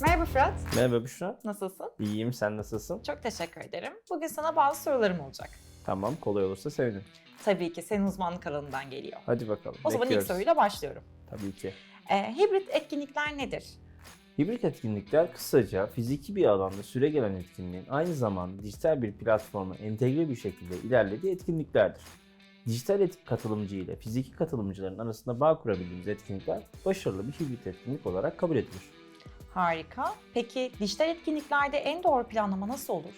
Merhaba Fırat, Merhaba Büşra. nasılsın? İyiyim, sen nasılsın? Çok teşekkür ederim. Bugün sana bazı sorularım olacak. Tamam, kolay olursa sevinirim. Tabii ki senin uzmanlık alanından geliyor. Hadi bakalım. O zaman ilk bekliyoruz. soruyla başlıyorum. Tabii ki. Ee, hibrit etkinlikler nedir? Hibrit etkinlikler kısaca fiziki bir alanda süre gelen etkinliğin aynı zamanda dijital bir platforma entegre bir şekilde ilerlediği etkinliklerdir. Dijital et katılımcı ile fiziki katılımcıların arasında bağ kurabildiğimiz etkinlikler başarılı bir hibrit etkinlik olarak kabul edilir. Harika. Peki dijital etkinliklerde en doğru planlama nasıl olur?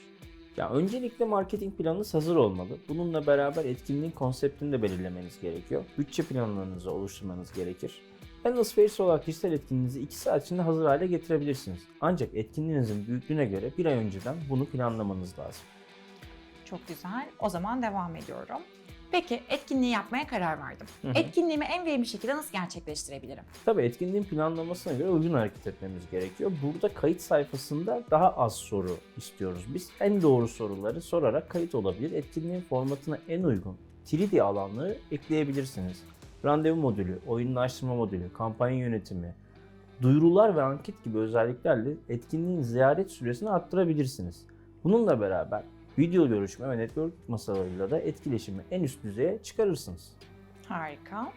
Ya öncelikle marketing planınız hazır olmalı. Bununla beraber etkinliğin konseptini de belirlemeniz gerekiyor. Bütçe planlarınızı oluşturmanız gerekir. Endless Fairs olarak dijital etkinliğinizi 2 saat içinde hazır hale getirebilirsiniz. Ancak etkinliğinizin büyüklüğüne göre bir ay önceden bunu planlamanız lazım. Çok güzel. O zaman devam ediyorum. Peki etkinliği yapmaya karar verdim. Hı hı. Etkinliğimi en verimli şekilde nasıl gerçekleştirebilirim? Tabii etkinliğin planlamasına göre uygun hareket etmemiz gerekiyor. Burada kayıt sayfasında daha az soru istiyoruz. Biz en doğru soruları sorarak kayıt olabilir. Etkinliğin formatına en uygun 3D alanları ekleyebilirsiniz. Randevu modülü, oyunlaştırma modülü, kampanya yönetimi, duyurular ve anket gibi özelliklerle etkinliğin ziyaret süresini arttırabilirsiniz. Bununla beraber video görüşme ve network masalarıyla da etkileşimi en üst düzeye çıkarırsınız. Harika.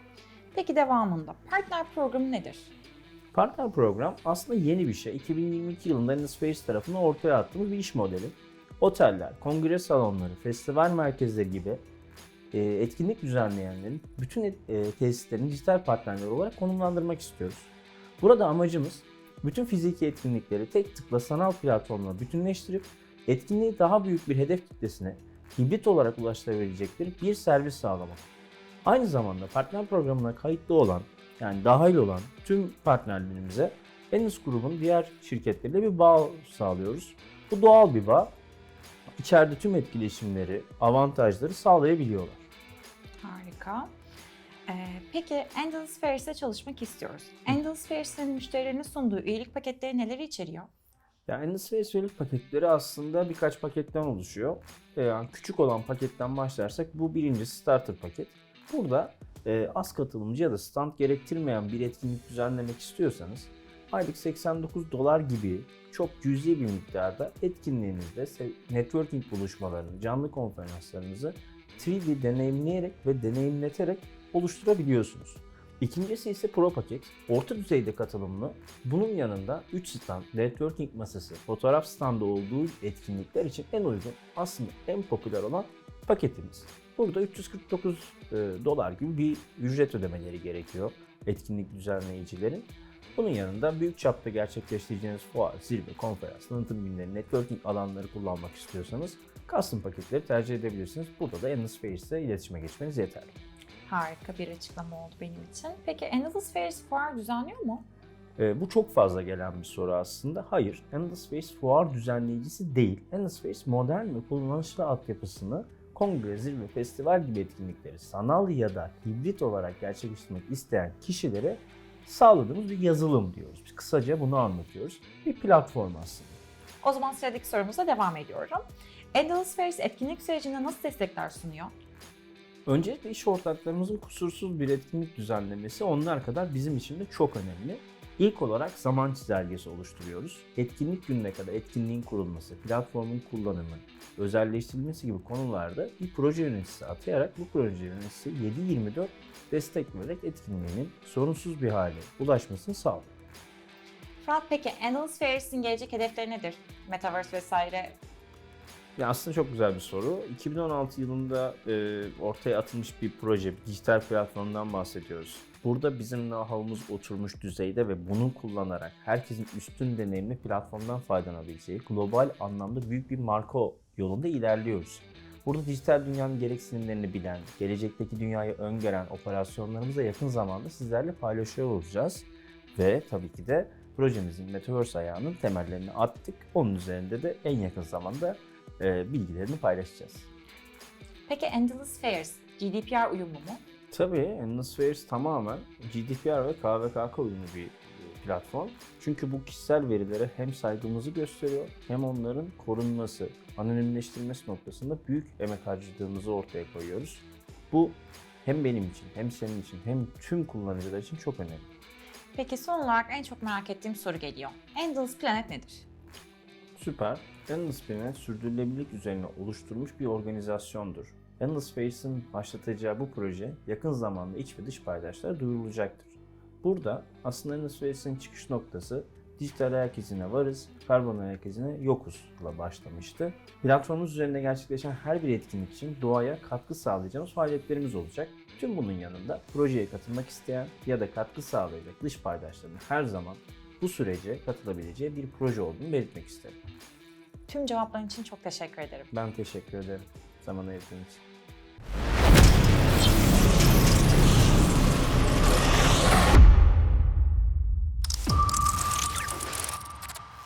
Peki devamında partner programı nedir? Partner program aslında yeni bir şey. 2022 yılında Endless Space tarafından ortaya attığımız bir iş modeli. Oteller, kongre salonları, festival merkezleri gibi e, etkinlik düzenleyenlerin bütün e, tesislerini dijital partnerler olarak konumlandırmak istiyoruz. Burada amacımız bütün fiziki etkinlikleri tek tıkla sanal platformla bütünleştirip etkinliği daha büyük bir hedef kitlesine hibrit olarak ulaştırabilecekleri bir servis sağlamak. Aynı zamanda partner programına kayıtlı olan yani dahil olan tüm partnerlerimize Endless grubun diğer şirketleriyle bir bağ sağlıyoruz. Bu doğal bir bağ. İçeride tüm etkileşimleri, avantajları sağlayabiliyorlar. Harika. Ee, peki Endless Fairs'te çalışmak istiyoruz. Endless Fairs'in müşterilerine sunduğu üyelik paketleri neleri içeriyor? Yani Endless üyelik paketleri aslında birkaç paketten oluşuyor. Ee, Yani küçük olan paketten başlarsak bu birinci starter paket. Burada e, az katılımcı ya da stand gerektirmeyen bir etkinlik düzenlemek istiyorsanız aylık 89 dolar gibi çok cüzi bir miktarda etkinliğinizde networking buluşmalarını, canlı konferanslarınızı 3D deneyimleyerek ve deneyimleterek oluşturabiliyorsunuz. İkincisi ise Pro paket. Orta düzeyde katılımlı. Bunun yanında 3 stand, networking masası, fotoğraf standı olduğu etkinlikler için en uygun, aslında en popüler olan paketimiz. Burada 349 e, dolar gibi bir ücret ödemeleri gerekiyor etkinlik düzenleyicilerin. Bunun yanında büyük çapta gerçekleştireceğiniz fuar, zirve, konferans, tanıtım günleri, networking alanları kullanmak istiyorsanız custom paketleri tercih edebilirsiniz. Burada da Endless Fairs'e iletişime geçmeniz yeterli. Harika bir açıklama oldu benim için. Peki Endless Fairs fuar düzenliyor mu? Ee, bu çok fazla gelen bir soru aslında. Hayır, Endless Space fuar düzenleyicisi değil. Endless Space modern ve kullanışlı altyapısını kongre, zirve, festival gibi etkinlikleri sanal ya da hibrit olarak gerçekleştirmek isteyen kişilere sağladığımız bir yazılım diyoruz. Biz kısaca bunu anlatıyoruz. Bir platform aslında. O zaman sıradaki sorumuza devam ediyorum. Endless Fairs etkinlik sürecinde nasıl destekler sunuyor? Öncelikle iş ortaklarımızın kusursuz bir etkinlik düzenlemesi onlar kadar bizim için de çok önemli. İlk olarak zaman çizelgesi oluşturuyoruz. Etkinlik gününe kadar etkinliğin kurulması, platformun kullanımı, özelleştirilmesi gibi konularda bir proje yöneticisi atayarak bu proje yöneticisi 7-24 destek vererek etkinliğinin sorunsuz bir hale ulaşmasını sağlıyor. Fırat peki Endless Fairs'in gelecek hedefleri nedir? Metaverse vesaire Ya aslında çok güzel bir soru. 2016 yılında e, ortaya atılmış bir proje, bir dijital platformdan bahsediyoruz. Burada bizim know-how'umuz oturmuş düzeyde ve bunu kullanarak herkesin üstün deneyimli platformdan faydalanabileceği global anlamda büyük bir marka yolunda ilerliyoruz. Burada dijital dünyanın gereksinimlerini bilen, gelecekteki dünyayı öngören operasyonlarımızı yakın zamanda sizlerle paylaşıyor olacağız. Ve tabii ki de projemizin Metaverse ayağının temellerini attık. Onun üzerinde de en yakın zamanda e, bilgilerini paylaşacağız. Peki Endless Fairs GDPR uyumlu mu? Tabii Endless Fairs tamamen GDPR ve KVKK uyumlu bir e, platform. Çünkü bu kişisel verilere hem saygımızı gösteriyor hem onların korunması, anonimleştirilmesi noktasında büyük emek harcadığımızı ortaya koyuyoruz. Bu hem benim için, hem senin için, hem tüm kullanıcılar için çok önemli. Peki son olarak en çok merak ettiğim soru geliyor. Endless Planet nedir? Süper. Endless Planet sürdürülebilirlik üzerine oluşturulmuş bir organizasyondur. Endless Face'in başlatacağı bu proje yakın zamanda iç ve dış paydaşlara duyurulacaktır. Burada aslında Endless Face'in çıkış noktası dijital ayak izine varız, karbon ayak izine yokuzla başlamıştı. Platformumuz üzerinde gerçekleşen her bir etkinlik için doğaya katkı sağlayacağımız faaliyetlerimiz olacak. Tüm bunun yanında projeye katılmak isteyen ya da katkı sağlayacak dış paydaşların her zaman bu sürece katılabileceği bir proje olduğunu belirtmek isterim. Tüm cevapların için çok teşekkür ederim. Ben teşekkür ederim zaman ayırdığın için.